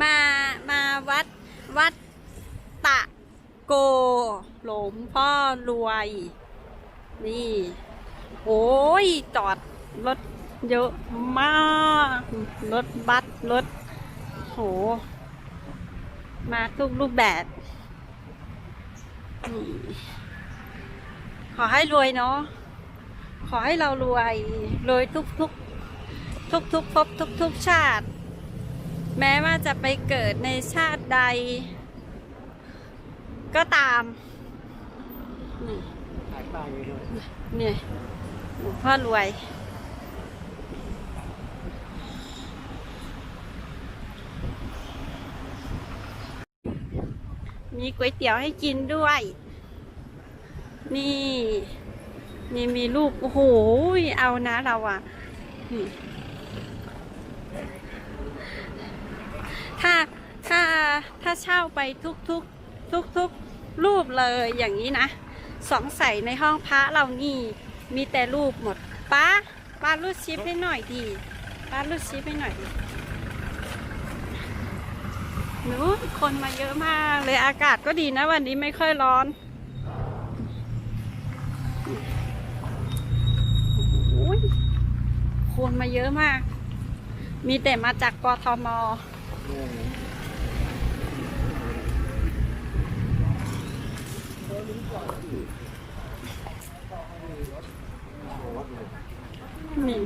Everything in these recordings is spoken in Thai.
มามาวัดวัดตะโก หลวงพ่อรวย นี่ โอ้ย จอดรถเยอะมาก รถบัสรถ โห มาทุกรูปแบบนี่ขอให้รวยเนาะ ขอให้เรารวย รวยทุกทุกทุกทุกๆภพทุกทุกชาติ แม้ว่าจะไปเกิดในชาติใด ก็ตามนี่ขายปลาอยู่ด้วยเนี่ยหลวงพ่อรวย มีก๋วยเตี๋ยวให้กินด้วย นี่ นี่มีรูป โอ้โห เอานะเราอะนี่ถ้า ถ้า ถ้า เช่าไปทุกทุกทุกทุกๆรูปเลยอย่างนี้นะสองใส่ในห้องพระเรานี่มีแต่รูปหมดป้าป้ารูดชิปให้หน่อยดีป้ารูดชิปให้หน่อยดิหนูคนมาเยอะมากเลยอากาศก็ดีนะวันนี้ไม่ค่อยร้อนโอ้ยคนมาเยอะมาก มีแต่มาจากกทม นี่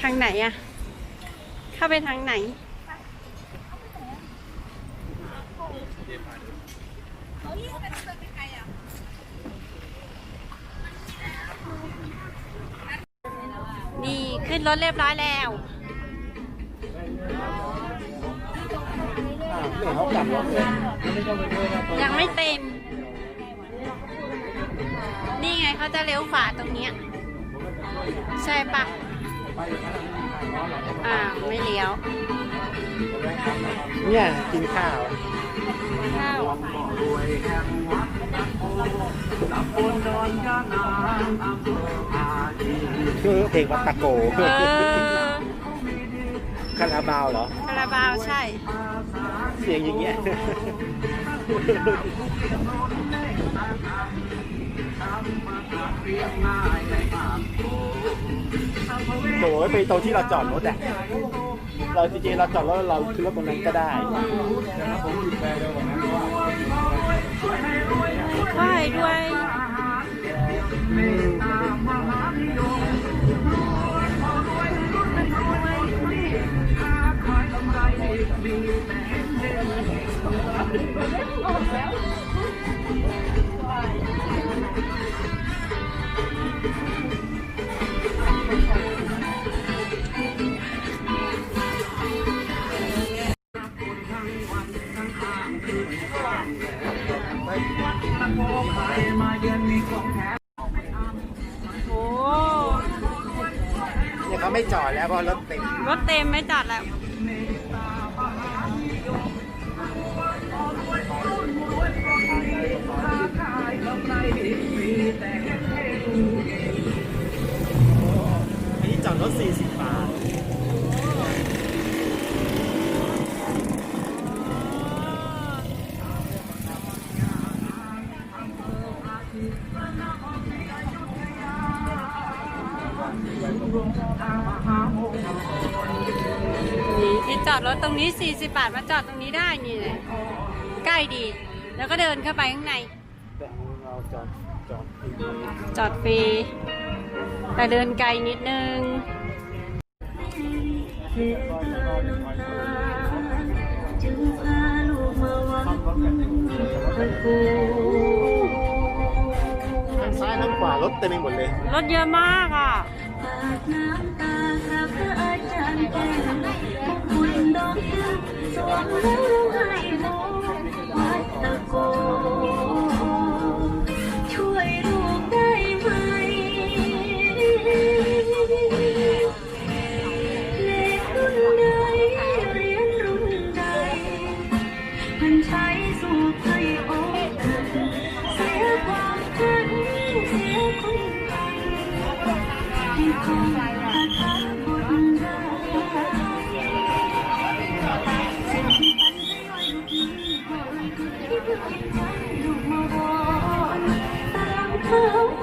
ทางไหนอะเข้าไปทางไหน นี่ขึ้นรถเรียบร้อยแล้วอ้าวเนี่ยเขากลับรถเลยยังไม่เต็ม นี่ไงเขาจะเลี้ยวขวาตรงเนี้ยใช่ปะอ่าวไม่เลี้ยว เนี่ยกินข้าวข้าวคือเพลงวัดตะโกเออคาราบาวเหรอ คาราบาวใช่ เสียงอย่างเงี้ย โหยไปตรงที่เราจอดรถอะเราจริงๆเราจอดรถเราขึ้นรถตรงนั้นก็ได้ไหว้ด้วยโอ้ ต็มไม่จัดแล้วอันนี้จอดรถ40 บาท นี้ 40 บาทมาจอดตรงนี้ได้นี่เลยใกล้ดี แล้วก็เดินเข้าไปข้างใน แต่เราจอดจอดอีกจอดฟรี แต่เดินไกลนิดนึง ทั้งซ้ายทั้งขวารถเต็มไปหมดเลย รถเยอะมากอะน้ำตากับพระอาจารย์แก้วคุณดอกยั กษ์สอนแล้วร้องไห้โฮวัดตะโกช่วยลูกได้ไหมเล็กรุ่นใดเรียนรุ่นใดมันใช้สู่ให้อกหักเสียความฝันเสียคนฟัง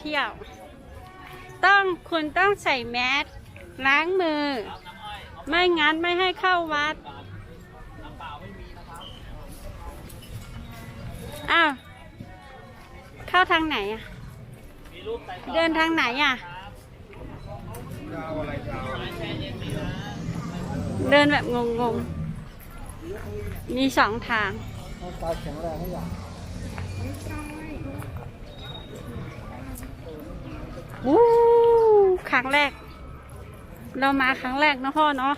เที่ยว ต้องคุณต้องใส่แมสล้างมือ ไม่งั้นไม่ให้เข้าวัดอ้าวเข้าทางไหนอะเดินทางไหนอะเดินแบบงงๆ มีสองทาง ตาแข็งแรงให้อย่าง วู้ครั้งแรก เรามาครั้งแรกเนอะพ่อเนาะ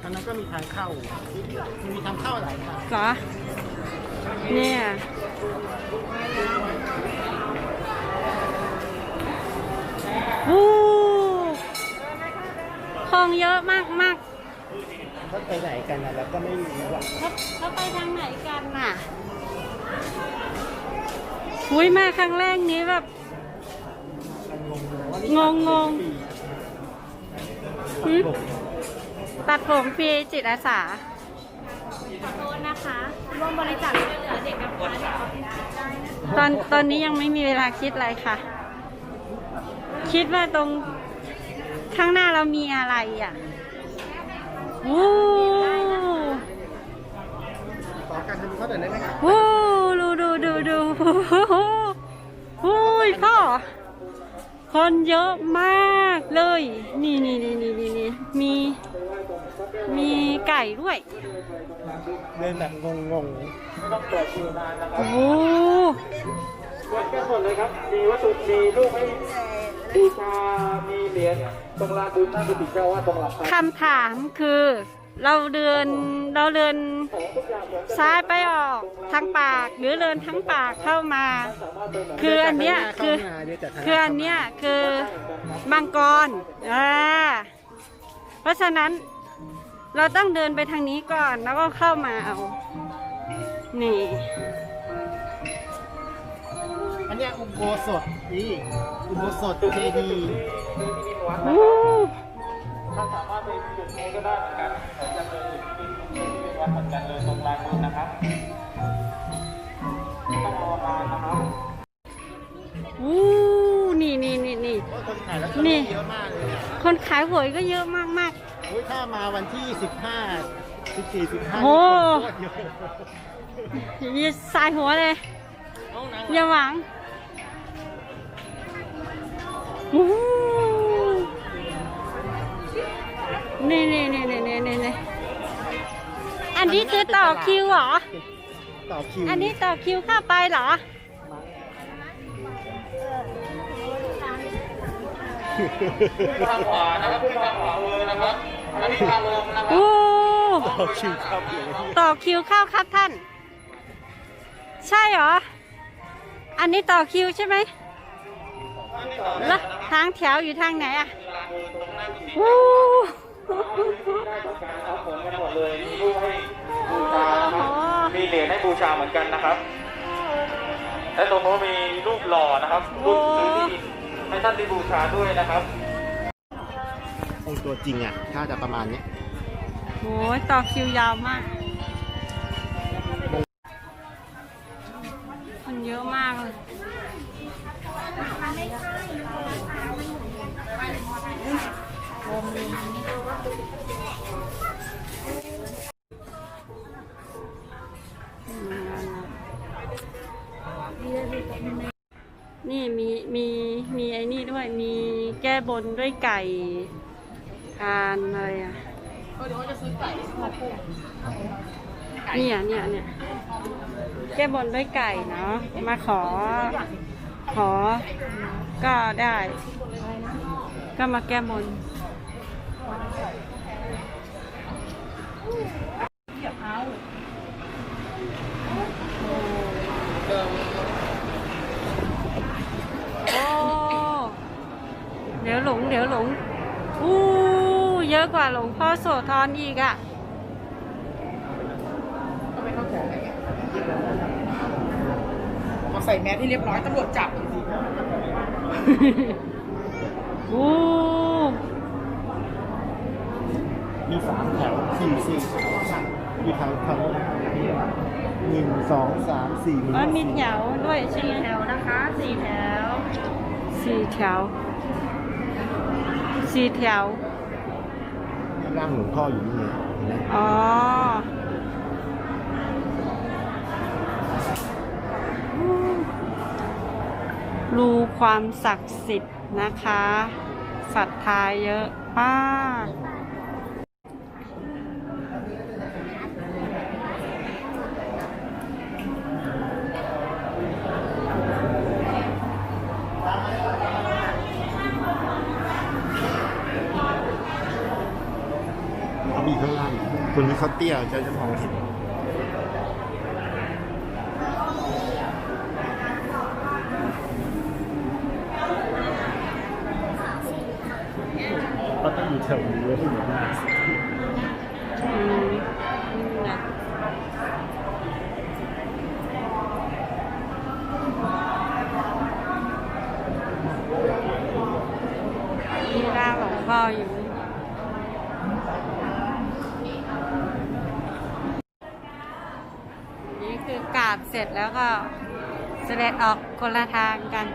ทางนั้นก็มีทางเข้ามันมีทางเข้าหลายทางเหรอ เนี่ยวู้ของเยอะมากมากเขาไปไหนกันนะแล้วก็ไม่รู้อะๆเขาเขาไปทางไหนกันน่ะ อุ้ยมาครั้งแรกนี้แบบ งงงงหืมตัดผมฟรีจิตอาสา ขอโทษนะคะร่วมบริจาคช่วยเหลือเด็กกำพร้าตอนตอนนี้ยังไม่มีเวลาคิดอะไรค่ะ คิดว่าตรงข้างหน้าเรามีอะไรอะวู้ขอการทำเขาหน่อยได้ไหมครับ วู้ดู ดูดูดูหูยพ่อคนเยอะมากเลย นี่นี่นี่นี่นี่นี่มี มีไก่ด้วยเดินแบบงงโอ้โหกดกันหมดเลยครับ มีวัตถุมีรูปให้บูชา มีเหรียญตรงลานบุญหน้ากุฏิเจ้าว่าตรงหลักคำถามคือ เราเดินเราเดินซ้ายไปออกทางปาก หรือเดินทั้งปากเข้ามาๆคืออันเนี้ยคือเดินจากทางหคืออันเนี้ยคือมังกรอ่าเพราะฉะนั้นเราต้องเดินไปทางนี้ก่อนแล้วก็เข้ามาเอา นี่ อันเนี้ยอุโบสถนี่อุโบสถเจดีย์อู้ท่านสามารถไปจุดนี้ก็ได้เหมือนกัน กันเลยตรงลานบุญนะครับต้องรอนานนะครับอู้นี่นี่นี่นี่โอ้ยคนขายแล้วก็นี่ เยอะมากเลยเนี่ยคนขายหวยก็เยอะมากมาก โอ้ยถ้ามาวันที่ 15 14 15โอ้นี่คนโคตรเยอะๆมีสายหัวเลย ห้องน้ำอย่าหวังอู้นี่นี่นี่นี่นี่นี่นี่อั นนี้คือต่อคิวเหรอ ต่อคิวอันนี้ต่อคิวเข้าไปเหรอ ทางขวานะครับขึ้นทางขวามือนะครับอันนี้ทางลงนะครับ โอ้ต่อคิวครับเลยต่อคิวเข้าครับท่าน ใช่เหรอ อันนี้ต่อคิวใช่ไหมแล้วทางแถวอยู่ทางไหนอะโอ้ ครับผมกันหมดเลยมีรูปให้บูชานะครับมีเหรียญให้บูชาเหมือนกันนะครับ และตรงโน้นมีรูปหล่อนะครับรูปซื้อที่ดินให้ท่านได้บูชาด้วยนะครับองค์ตัวจริงอะถ้าจะประมาณเนี้ยโหต่อคิวยาวมาก ก้บนด้วยไก่การอะไรอะเนี่ยเนี่ยเนี่ยแก้บนด้วยไก่เนาะมาขอ ขอ ก็ได้ ก็มาแก้บน ดี๋ยวหลง อู้เยอะกว่าหลวงพ่อโสธรอีกอะ่ะมาใส่แมสที่เรียบร้อยตำรวจจับอู้มีสามแถวสี่สี่มีแถวแถวหนึ่งสองสามสี่มันมีแถวด้วยใช่ไหมแถวนะคะสี่แถวสี่แถว สี่แถว ร่างหลวงพ่ออยู่นี่ไงเห็นไหมอ๋อ รูความศักดิ์สิทธิ์นะคะศรัทธาเยอะมาก มีข้างล่างคนที่เขาเตี้ยจะจะมองเห็นก็ต้องอยู่แถวนี้แล้ที่หน้า อืมนี่ไงนี่ร่างหลวงพ่ออยู่นี่นี่ คือกราบเสร็จแล้วก็เสด็จออกคนละทางกัน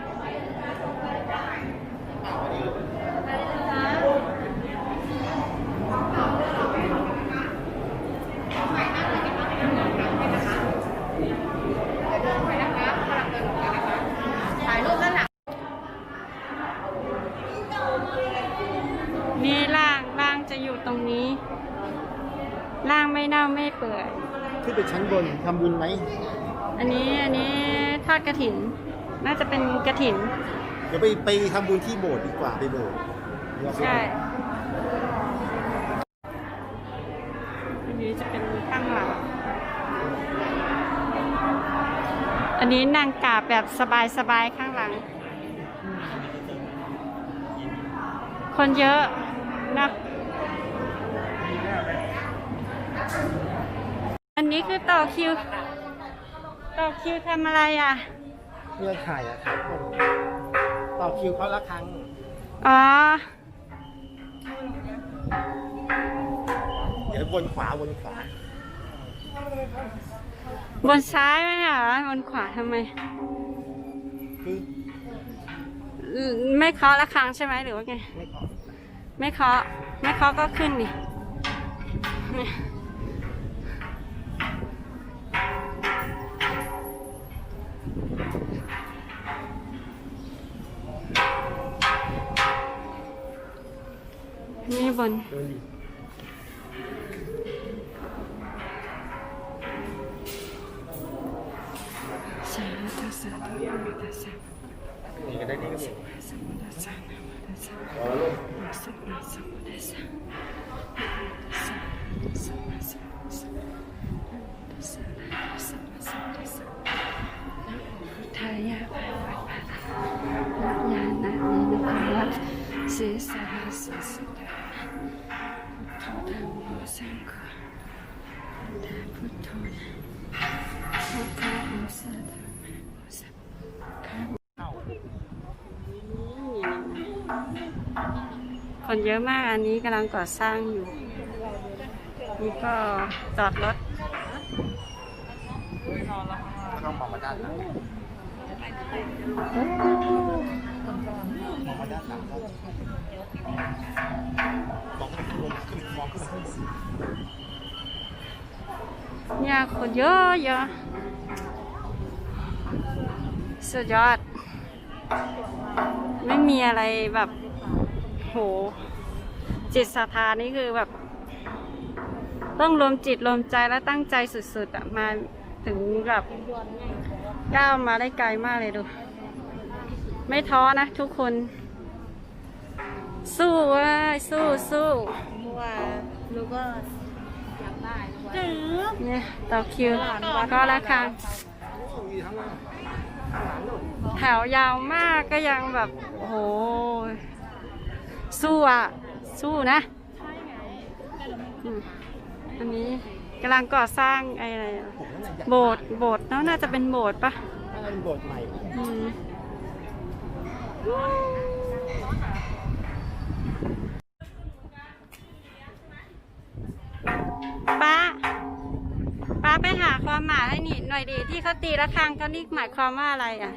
ร่างร่างจะอยู่ตรงนี้ ร่างไม่เน่าไม่เปื่อย ขึ้นไปชั้นบนทำบุญไหมอันนี้อันนี้ทอดกระถิน น่าจะเป็นกระถิน เดี๋ยวไปไปทำบุญที่โบสถ์ดีกว่าไปโบสถ์เดี๋ยวไป ใช่อันนี้จะเป็นข้างหลัง อันนี้นางกาบแบบสบายๆข้างหลัง คนเยอะนะ อันนี้คือต่อคิว ต่อคิวทำอะไรอะ เพื่อถ่ายอะถ่ายคนต่อคิวเขาละครั้งอ๋อ เดี๋ยววนขวาวนขวาบนซ้ายไหมอะบนขวาทำไม คืออืมไม่เคาะละครั้งใช่ไหมหรือว่าไง ไม่ขอไม่เคาะไม่เคาะก็ขึ้นดินี่ บนเดินดิสาธุสาธุนะโมตัสสะนี่ก็ได้นี่ก็มีสัมพุทธัสสะนะโมตัสสะอ๋อลูกสัมมาสัมพุทธัสสะสัมมาสัมพุทธัสสะสัมมาสัมพุทธัสสะสัมมาธุสสะนะโมพุทธายะภะคะวะนะญาณะนนะภะคะวะสีสารสีสุ พุทธธรรมโมสังฆพุทธพุทโธนะพุทธโมสัทธะโมสังฆะคนเยอะมากอันนี้กำลังก่อสร้างอยู่ นี่ก็จอดรถต้องมองมาด้านหลัง มองมาด้านหลังก็มองขึ้นลงขึ้นมองขึ้นขึ้นเนี่ยคนเยอะเยอะสุดยอด ไม่มีอะไรแบบ โห จิตศรัทธานี่คือแบบ ต้องรวมจิตรวมใจและตั้งใจสุดๆอะมาถึงแบบก้าวมาได้ไกลมากเลยดู ไม่ท้อนะทุกคน สู้เว้ยสู้สู้ว่าลูกก็อยากได้จื้อเนี่ยต่อคิวก็ราคาแถวยาวมากก็ยังแบบโอ้โหสู้อะ สู้นะอืมอันนี้กำลังก่อสร้างไอ้อะไรอะผมนั่นแหละอยากโบสถ์โบสถ์เนอะน่าจะเป็นโบสถ์ปะอะไรเป็นโบสถ์ใหม่อืม ป้า ป้าไปหาความหมายให้หนิหน่อยดีที่เขาตีระฆังเขานี่หมายความว่าอะไรอะ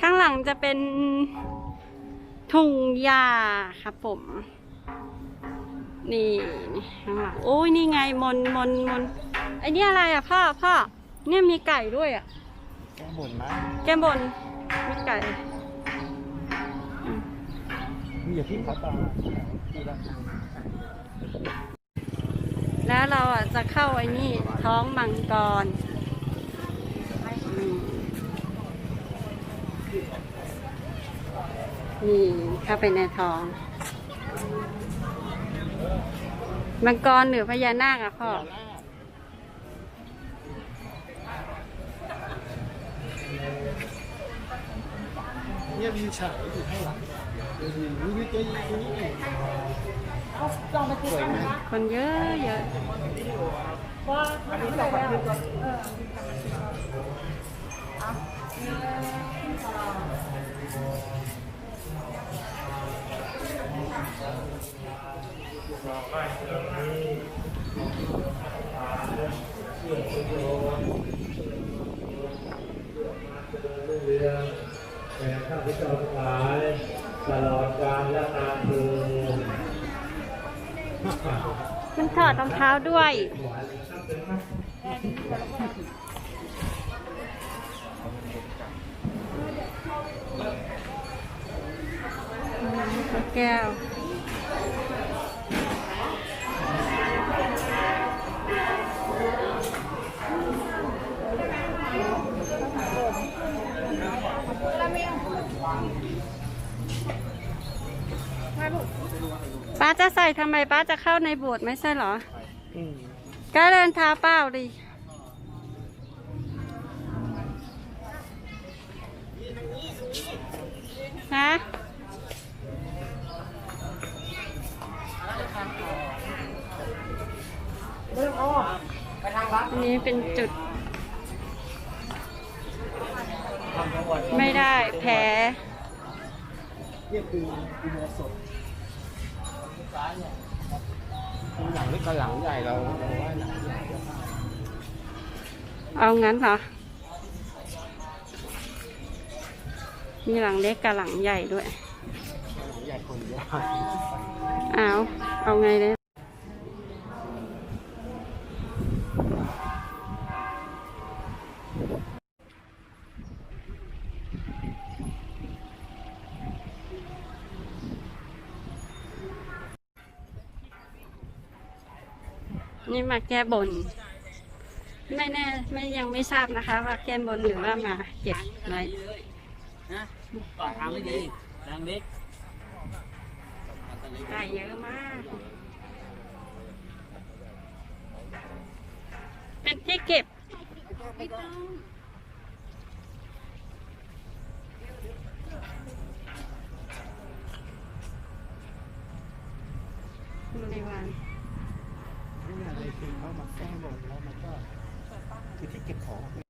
ข้างหลังจะเป็นทุ่งหญ้าครับผม นี่ข้างหลังโอ้ยนี่ไงมนมนมนไอเนี่อะไรอะพ่อพ่อเนี่ยมีไก่ด้วยอะ แก้บนมั้ยแก้มบนมีไก่มีอย่าที่เขาตามทีละครั้งแล้วเราอะจะเข้าไอ้นี่ท้องมังกรอืมนี่เข้าไปในท้อง มังกรหรือพญานาคอะพ่อ นี่ยมีฉากอยู่ข้างหลังอืมนี่ตัวนี้ตัวนี้สวยไหมคนเยอะเยอะรื่อง แก่ข้าพเจ้าทั้งหลายตลอดกาลและนานเทินมันถอดรองเท้าด้วย แก้ว ป้าจะใส่ทำไมป้าจะเข้าในโบสถ์ไม่ใช่เหรออืมก็เดินเท้าเปล่าดิฮะอันนี้เป็นจุด ไม่ได้แพ้เนี่ยคืออุโบสถ ข้างหลังนี่กับหลังใหญ่เราเราว่าหลังใหญ่จะมากเอางั้นเหรอ มีหลังเล็กกับหลังใหญ่ด้วย หลังใหญ่คนเยอะ เอา เอาไงเลย นี่มาแก้บน ไม่แน่ไม่ยังไม่ทราบนะคะ ว่าแก้บนหรือว่ามาเก็บอะไรต่อทางไม่ดีทางเล็กไก่เยอะมาก เป็นที่เก็บบริวาร นี่อะไรคือเขามาแก้บนแล้วมันก็คือที่เก็บของ